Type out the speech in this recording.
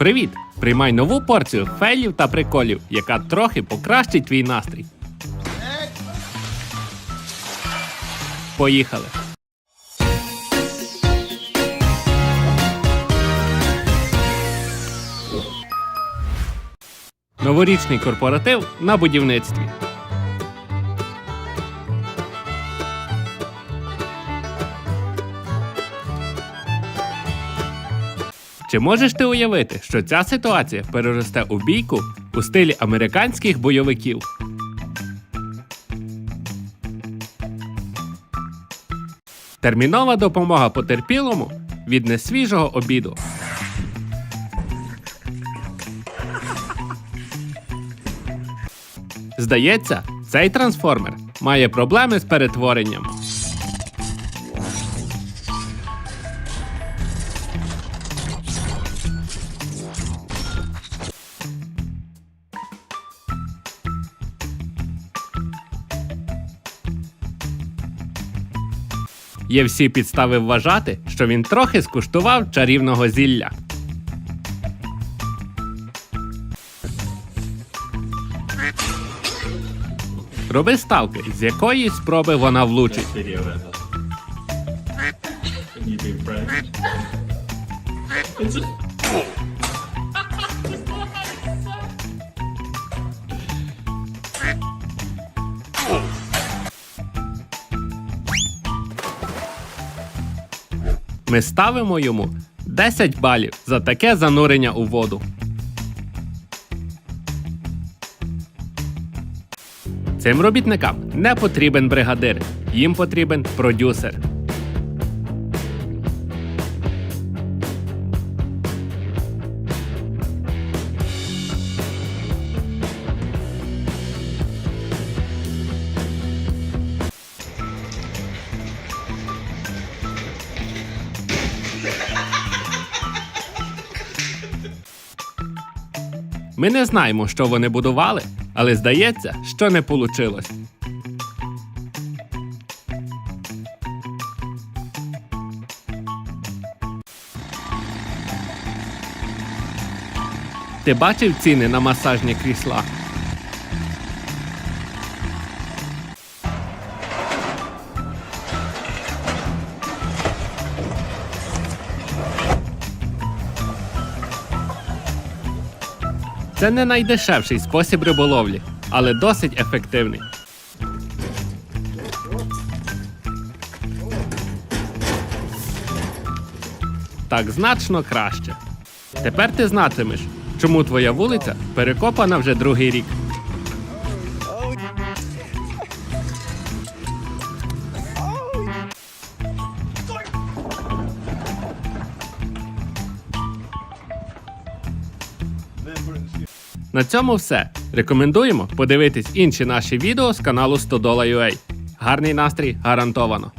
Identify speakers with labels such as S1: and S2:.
S1: Привіт! Приймай нову порцію фейлів та приколів, яка трохи покращить твій настрій. Поїхали! Новорічний корпоратив на будівництві. Чи можеш ти уявити, що ця ситуація переросте у бійку у стилі американських бойовиків? Термінова допомога потерпілому від несвіжого обіду. Здається, цей трансформер має проблеми з перетворенням. Є всі підстави вважати, що він трохи скуштував чарівного зілля. Роби ставки, з якої спроби вона влучить. Ми ставимо йому 10 балів за таке занурення у воду. Цим робітникам не потрібен бригадир, їм потрібен продюсер. Ми не знаємо, що вони будували, але здається, що не вийшло. Ти бачив ціни на масажні крісла? Це не найдешевший спосіб риболовлі, але досить ефективний. Так значно краще. Тепер ти знатимеш, чому твоя вулиця перекопана вже другий рік. На цьому все. Рекомендуємо подивитись інші наші відео з каналу 100 Гарний настрій гарантовано.